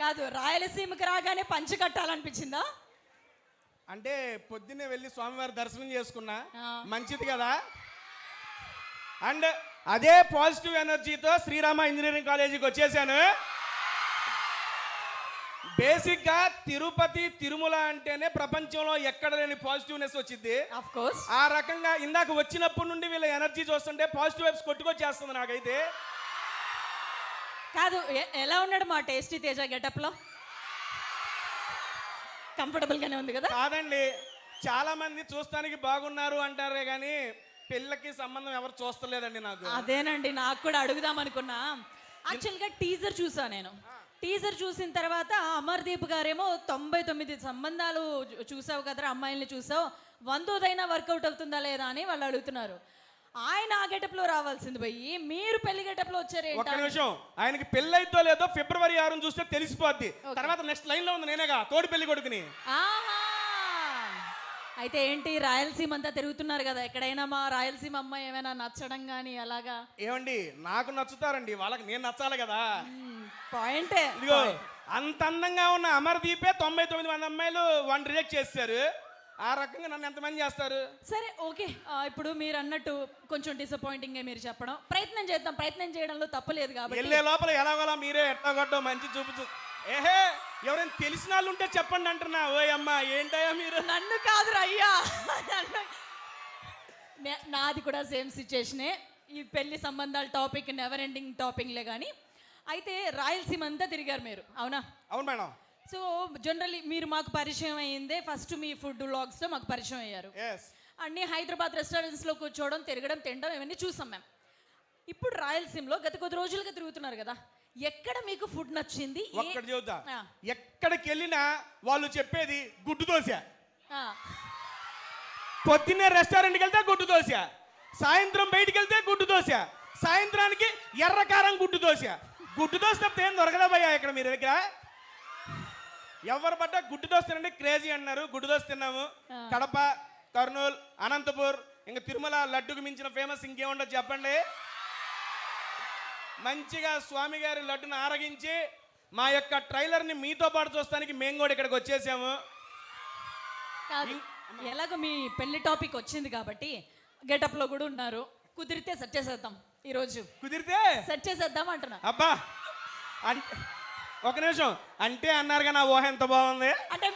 కాదు రాయలసీమకి రాగానే పంచి కట్టాలనిపించిందా? అంటే పొద్దున్నే వెళ్ళి స్వామివారి దర్శనం చేసుకున్నా. మంచిది కదా? అండ్ అదే పాజిటివ్ ఎనర్జీతో శ్రీరామ ఇంజనీరింగ్ కాలేజీకి వచ్చేసాను. బేసిక్గా తిరుపతి తిరుమల అంటేనే ప్రపంచంలో ఎక్కడ లేని పాజిటివ్నెస్ వచ్చింది కోర్స్ ఆ రకంగా ఇందాక వచ్చినప్పటి నుండి వీళ్ళ ఎనర్జీ చూస్తుంటే పాజిటివ్ వైబ్స్ కొట్టుకొచ్చేస్తుంది నాకైతే. కాదు ఎలా ఉన్నాడు మా టేస్టీ తేజ గెటప్లో కంఫర్టబుల్ గానే ఉంది కదా? కాదండి చాలా మంది చూస్తానికి బాగున్నారు అంటారే కానీ పిల్లకి సంబంధం ఎవరు చూస్తలేదండి నాకు. అదేనండి నాకు కూడా అడుగుదాం అనుకున్నా. యాక్చువల్గా టీజర్ చూసా నేను. టీజర్ చూసిన తర్వాత అమర్దీప్ గారేమో తొంభై తొమ్మిది సంబంధాలు చూసావు కదరా అమ్మాయిల్ని చూసావు వందోదైనా వర్కౌట్ అవుతుందా లేదా అని వాళ్ళు అడుగుతున్నారు. ఆయన ఆ రావాల్సింది పోయి మీరు పెళ్ళి గెటప్లో వచ్చారు ఒక్క నిమిషం. ఆయనకి పెళ్ళైతో లేదో ఫిబ్రవరి ఆరుని చూస్తే తెలిసిపోద్ది. తర్వాత నెక్స్ట్ లైన్లో ఉంది నేనేగా తోడి పెళ్ళి కొడుకుని. ఆహా! అయితే ఏంటి రాయలసీమ అంతా తిరుగుతున్నారు కదా ఎక్కడైనా మా రాయలసీమ అమ్మాయి ఏమైనా నచ్చడం కానీ అలాగా? ఏమండి నాకు నచ్చుతారండి వాళ్ళకి నేను నచ్చాలి కదా. పాయింటే ఇదిగో అంత అందంగా ఉన్న అమర్దీపే తొంభై తొమ్మిది మంది అమ్మాయిలు వన్ రిజెక్ట్ చేస్తారు ఆ రకంగా నన్ను ఎంతమంది చేస్తారు? సరే ఓకే. ఇప్పుడు మీరు అన్నట్టు కొంచెం డిసప్పాయింటింగ్ మీరు చెప్పడం. ప్రయత్నం చేద్దాం. ప్రయత్నం చేయడంలో తప్పలేదు కాబట్టి. వెళ్ళే లోపల ఎలాగోలా మీరే ఎట్లా కొట్టో మంచి చూపుచు. ఏహే ఎవరైనా తెలిసిన వాళ్ళు ఉంటే చెప్పండి అంటున్నా. ఓయ్ అమ్మా ఏంటయ్యా మీరు? నన్ను కాదురా అయ్యా. నాది కూడా సేమ్ సిచ్యుయేషనే ఈ పెళ్ళి సంబంధాల టాపిక్ నెవర్ ఎండింగ్ టాపిక్లే కానీ అయితే రాయలసీమ అంతా తిరిగారు మీరు. అవునా? అవును మేడం. సో జనరల్లీ మీరు మాకు పరిచయం అయ్యిందే ఫస్ట్ మీ ఫుడ్ వ్లాగ్స్తో మాకు పరిచయం అయ్యారు. అన్ని హైదరాబాద్ రెస్టారెంట్స్లో కూర్చోవడం తిరగడం తినడం ఇవన్నీ చూసాం మేము. ఇప్పుడు రాయలసీమలో గత కొద్ది రోజులుగా తిరుగుతున్నారు కదా ఎక్కడ మీకు ఫుడ్ నచ్చింది? ఒక్కటి చెబుతా. ఆ. ఎక్కడికి వెళ్ళినా వాళ్ళు చెప్పేది గుడ్డు దోశ. ఆ, పొద్దున్నే రెస్టారెంట్కి వెళ్తే గుడ్డు దోశ. సాయంత్రం బయటికి వెళ్తే గుడ్డు దోశ. సాయంత్రానికి ఎర్రకారం గుడ్డు దోశ. గుడ్డు దోశ తప్పితే ఏం దొరకదా భయ్యా ఇక్కడ మీ దగ్గర? ఎవరు పడ్డా గుడ్డు దోశ తినండి క్రేజీ అన్నారు గుడ్డు దోశ తిన్నాము. కడప కర్నూలు అనంతపూర్ ఇంకా తిరుమల లడ్డుకు మించిన ఫేమస్ ఇంకేముండదు చెప్పండి. మంచిగా స్వామి గారి లడ్డును ఆరగించి మా యొక్క ట్రైలర్ని మీతో పాటు చూస్తానికి మేము కూడా ఇక్కడికి వచ్చేసాము. ఎలాగో మీ పెళ్ళి టాపిక్ వచ్చింది కాబట్టి గెటప్లో కూడా ఉన్నారు. కుదిరితే సెట్ చేసేద్దాం ఈరోజు. కుదిరితే? సెట్ చేసేద్దాం అంటున్నా. అబ్బా! అంటే ఒక నిమిషం. అంటే అన్నారుగా నా ఊహ ఎంత బాగుంది? అంటే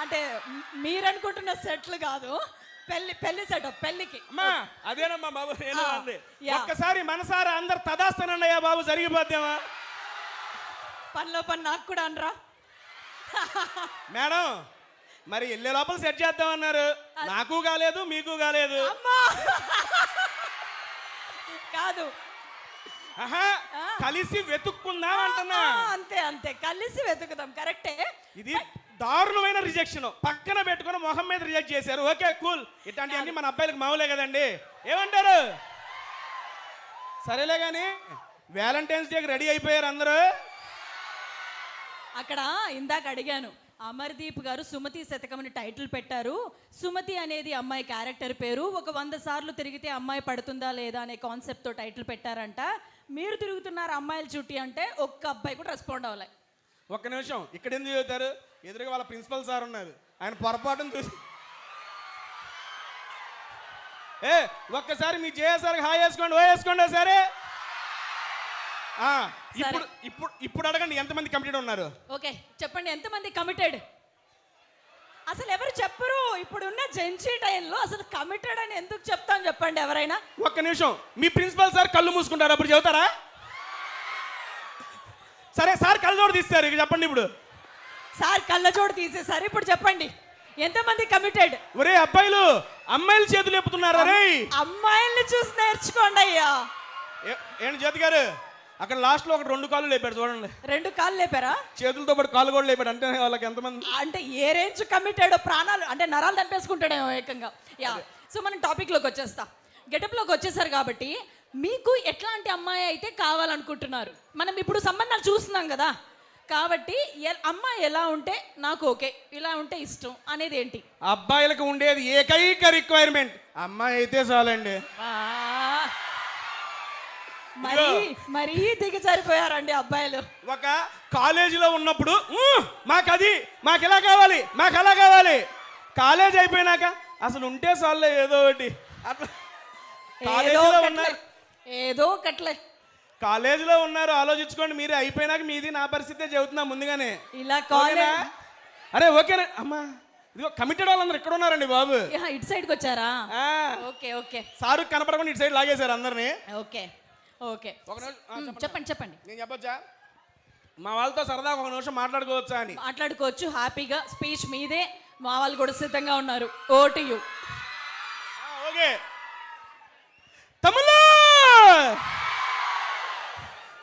అంటే మీరు అనుకుంటున్న సెట్లు కాదు. పెళ్ళి పెళ్ళి సెటప్ పెళ్ళికి. అమ్మా అదేనమ్మా బాబు నేను ఆ, అంది. యా. ఒక్కసారి మనసారా అందరు తదాస్తానండి అయ్యా బాబు జరిగిపోద్దామా? పనిలో పని నాకు కూడా అనరా. మేడం మరి వెళ్ళే లోపల సెట్ చేద్దామన్నారు. నాకు కాలేదు మీకు కాలేదు. అమ్మా! కాదు కలిసి వెతుక్కుందాం అంటున్నా అంతే అంతే. కలిసి వెతుకుదాం కరెక్టే. ఇది దారుణమైన రిజెక్షన్. పక్కన పెట్టుకొని మొహం మీద రిజెక్ట్ చేశారు. Okay cool. ఇట్లాంటివన్నీ మన అబ్బాయిలకు మామూలే కదండి. ఏమంటారు? సరేలే కానీ వ్యాలంటైన్స్ డేకి రెడీ అయిపోయారు అందరూ. అక్కడ ఇందాక అడిగాను అమర్దీప్ గారు సుమతి శతకమని టైటిల్ పెట్టారు. సుమతి అనేది అమ్మాయి క్యారెక్టర్ పేరు. ఒక వంద సార్లు తిరిగితే అమ్మాయి పడుతుందా లేదా అనే కాన్సెప్ట్తో టైటిల్ పెట్టారంట. మీరు తిరుగుతున్నారు అమ్మాయిల చుట్టి అంటే ఒక్క అబ్బాయి కూడా రెస్పాండ్ అవ్వలే. ఒక్క నిమిషం. ఇక్కడ ఎందుకు చదువుతారు? ఎదురుగా వాళ్ళ ప్రిన్సిపల్ సార్ ఉన్నారు. ఆయన పొరపాటును చూసి ఏ ఒక్కసారి మీ జేఏ సార్ హాయ్ వేసుకోండి ఓ వేసుకోండి సరే. ఇప్పుడు ఇప్పుడు ఇప్పుడు అడగండి ఎంతమంది కంప్లీట్ ఉన్నారు? ఓకే చెప్పండి ఎంతమంది కమిటెడ్ అసలు ఎవరు చెప్పరు? ఇప్పుడున్న జెన్సీ టైంలో అసలు కమిటెడ్ అని ఎందుకు చెప్తాం చెప్పండి ఎవరైనా? ఒక్క నిమిషం. మీ ప్రిన్సిపల్ సార్ కళ్ళు మూసుకుంటారు. అప్పుడు చెబుతారా? సరే సార్ కళ్ళజోడు తీస్తారు ఇక చెప్పండి ఇప్పుడు. సార్ కళ్ళజోడు తీసేసారు ఇప్పుడు చెప్పండి. ఎంతమంది కమిటెడ్ ఒరే అబ్బాయిలు అమ్మాయిలు చేతులు ఎప్పుతున్నారా రే అమ్మాయిల్ని చూసి నేర్చుకోండి అయ్యా. ఏంటి జ్యోతి గారు? అక్కడ లాస్ట్లో ఒక రెండు కాళ్ళు లేపాడు చూడండి. రెండు కాళ్ళు లేపారా? చేతులతో పాటు కాళ్ళు కూడా లేపాడు. అంటే వాళ్ళకి ఎంతమంది? అంటే ఏ రేంజ్ కమిటెడ్ ప్రాణాలు అంటే నరాలు చంపేసుకుంటాడేమో ఏకంగా. యా సో మనం టాపిక్లోకి వచ్చేస్తా. గెటప్లోకి వచ్చేసారు కాబట్టి మీకు ఎట్లాంటి అమ్మాయి అయితే కావాలనుకుంటున్నారు? మనం ఇప్పుడు సంబంధాలు చూస్తున్నాం కదా. కాబట్టి అమ్మాయి ఎలా ఉంటే నాకు ఓకే ఇలా ఉంటే ఇష్టం అనేది ఏంటి అబ్బాయిలకు ఉండేది ఏకైక రిక్వైర్మెంట్ అమ్మాయి అయితే చాలండి. మరీ మరీ దిగజారిపోయారండి అబ్బాయిలు. ఒక కాలేజీలో ఉన్నప్పుడు "ఊ, మాకు అది మాకు ఇలా కావాలి మాకు అలా కావాలి? కాలేజ్ అయిపోయినాక అసలు ఉంటే చాలే ఏదో ఒకటి. అట్లా. కాలేజీలో ఉన్నారు. ఏదో ఒకట్లే. కాలేజీలో ఉన్నారు ఆలోచించుకోండి మీరే అయిపోయినాక మీది నా పరిస్థితే చెబుతున్నా ముందుగానే. ఇలా? కాలేజ్ అరే ఓకేనా. అమ్మా ఇదిగో కమిటెడ్ వాళ్ళందరూ ఇక్కడ ఉన్నారండి బాబు. ఇటు సైడ్కి వచ్చారా? Okay okay. సారు కనపడకుండా ఇటు సైడ్ లాగేశారు అందరినీ. ఓకే. ఓకే. ఒక నిమిషం. చెప్పండి. చెప్పండి నేను చెప్పొచ్చా? మా వాళ్ళతో సరదాగా ఒక నిమిషం మాట్లాడుకోవచ్చా అని. మాట్లాడుకోవచ్చు హ్యాపీగా స్పీచ్ మీదే మా వాళ్ళు కూడా సిద్ధంగా ఉన్నారు. ఓటు యు. ఓకే. తమ్ముళ్ళు!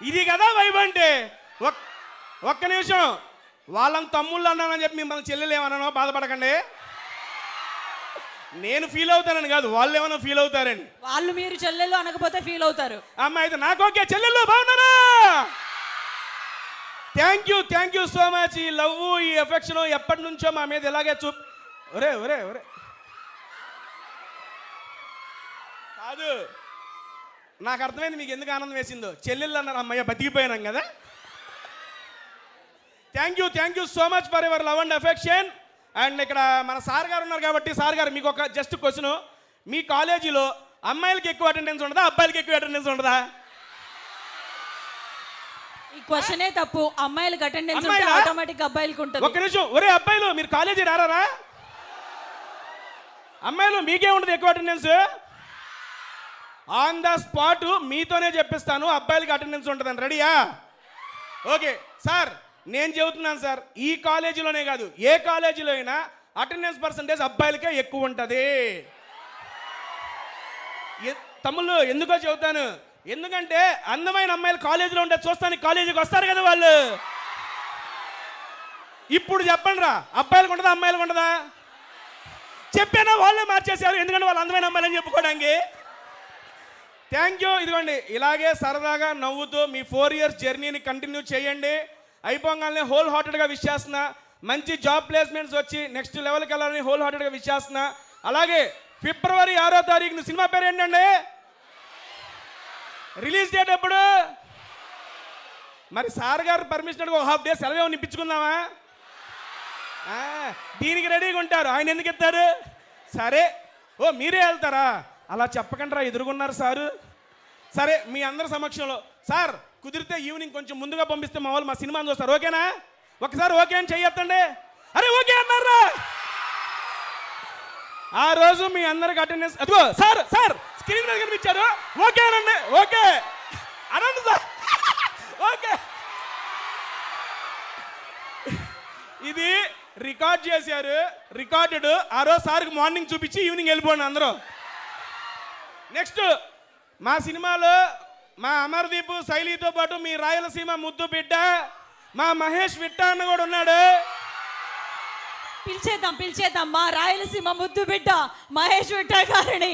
ఇది కదా వైబ్ అంటే. ఒక్- ఒక్క నిమిషం. వాళ్ళని తమ్ముళ్ళు అన్నానని చెప్పి మిమ్మల్ని చెల్లెలు ఏమన్నానో బాధపడకండి. నేను ఫీల్ అవుతానని కాదు వాళ్ళు ఏమైనా ఫీల్ అవుతారని. వాళ్ళు మీరు చెల్లెలు అనకపోతే ఫీల్ అవుతారు. అమ్మ అయితే నాకు ఓకే చెల్లెళ్ళు బాగున్నారా? Thank you thank you so much ఈ లవ్ ఈ ఎఫెక్షన్ ఎప్పటి నుంచో మా మీద ఇలాగే చూ ఒరే ఒరే ఒరే. కాదు నాకు అర్థమైంది మీకు ఎందుకు ఆనందం వేసిందో. చెల్లెళ్ళు అన్నారు అమ్మయ్య బతికిపోయినాం కదా. Thank you thank you so much for your love and affection and ఇక్కడ మన సార్ గారు ఉన్నారు కాబట్టి సార్ గారు మీకు ఒక జస్ట్ క్వశ్చన్ మీ కాలేజీలో అమ్మాయిలకి ఎక్కువ అటెండెన్స్ ఉండదా అబ్బాయిలకి ఎక్కువ అటెండెన్స్ ఉండదా? ఈ క్వశ్చనే తప్పు. అమ్మాయిలకు అటెండెన్స్ ఉంటే? ఆటోమేటిక్ అబ్బాయిలకు ఉంటుంది. ఒక్క నిమిషం. ఒరే అబ్బాయిలు మీరు కాలేజీ రారా అమ్మాయిలు మీకే ఉండదు ఎక్కువ అటెండెన్స్ ఆన్ ద స్పాట్ మీతోనే చెప్పిస్తాను అబ్బాయిలకి అటెండెన్స్ ఉంటుందని. రెడీయా ఓకే సార్. నేను చెబుతున్నాను సార్ ఈ కాలేజీలోనే కాదు ఏ కాలేజీలో అయినా అటెండెన్స్ పర్సంటేజ్ అబ్బాయిలకే ఎక్కువ ఉంటుంది. తమ్ముళ్ళు ఎందుకో చెబుతాను ఎందుకంటే అందమైన అమ్మాయిలు కాలేజీలో ఉంటే చూస్తానికి కాలేజీకి వస్తారు కదా వాళ్ళు. ఇప్పుడు చెప్పండి రా అబ్బాయిలకు ఉండదా అమ్మాయిలకు ఉండదా చెప్పానా వాళ్ళే మార్చేశారు ఎందుకంటే వాళ్ళు అందమైన అమ్మాయిలని చెప్పుకోవడానికి. థ్యాంక్ యూ ఇదిగోండి ఇలాగే సరదాగా నవ్వుతూ మీ ఫోర్ ఇయర్స్ జర్నీని కంటిన్యూ చేయండి. అయిపోగానే హోల్ హార్టెడ్గా విష్ చేస్తున్నా మంచి జాబ్ ప్లేస్మెంట్స్ వచ్చి నెక్స్ట్ లెవెల్కి వెళ్ళాలని హోల్ హార్టెడ్గా విష్ చేస్తున్నా అలాగే ఫిబ్రవరి ఆరో తారీఖున సినిమా పేరు ఏంటండి? రిలీజ్ డేట్ ఎప్పుడు? మరి సార్ గారు పర్మిషన్ ఒక హాఫ్ డే సెలవు ఏమైనా ఇప్పించుకుందామా? దీనికి రెడీగా ఉంటారు. ఆయన ఎందుకు ఎత్తారు? సరే. ఓ మీరే వెళ్తారా? అలా చెప్పకండి రా ఎదురుగున్నారు సారు. సరే మీ అందరి సమక్షంలో. సార్ కుదిరితే ఈవినింగ్ కొంచెం ముందుగా పంపిస్తే మా వాళ్ళు మా సినిమాని చూస్తారు. ఓకేనా? ఒకసారి ఓకే అని చెయ్యొద్దండి. అరే ఓకే అన్నారా ఆ రోజు మీ అందరికి అటెండెన్స్ అదిగో సార్ సార్ స్క్రీన్ మీద కనిపించారు. ఓకే అనండి ఓకే. అనండి సార్. ఓకే. ఇది రికార్డ్ చేశారు. రికార్డెడ్. ఆ రోజు సార్కి మార్నింగ్ చూపించి ఈవినింగ్ వెళ్ళిపోండి అందరూ. నెక్స్ట్ మా సినిమాలో మా అమర్దీప్ శైలితో పాటు మీ రాయలసీమ ముద్దు బిడ్డ మా మహేష్ విట్ట అన్న కూడా ఉన్నాడు. పిలిచేద్దాం పిలిచేద్దాం. మా రాయలసీమ ముద్దు బిడ్డ మహేష్ విట్ట గారిని.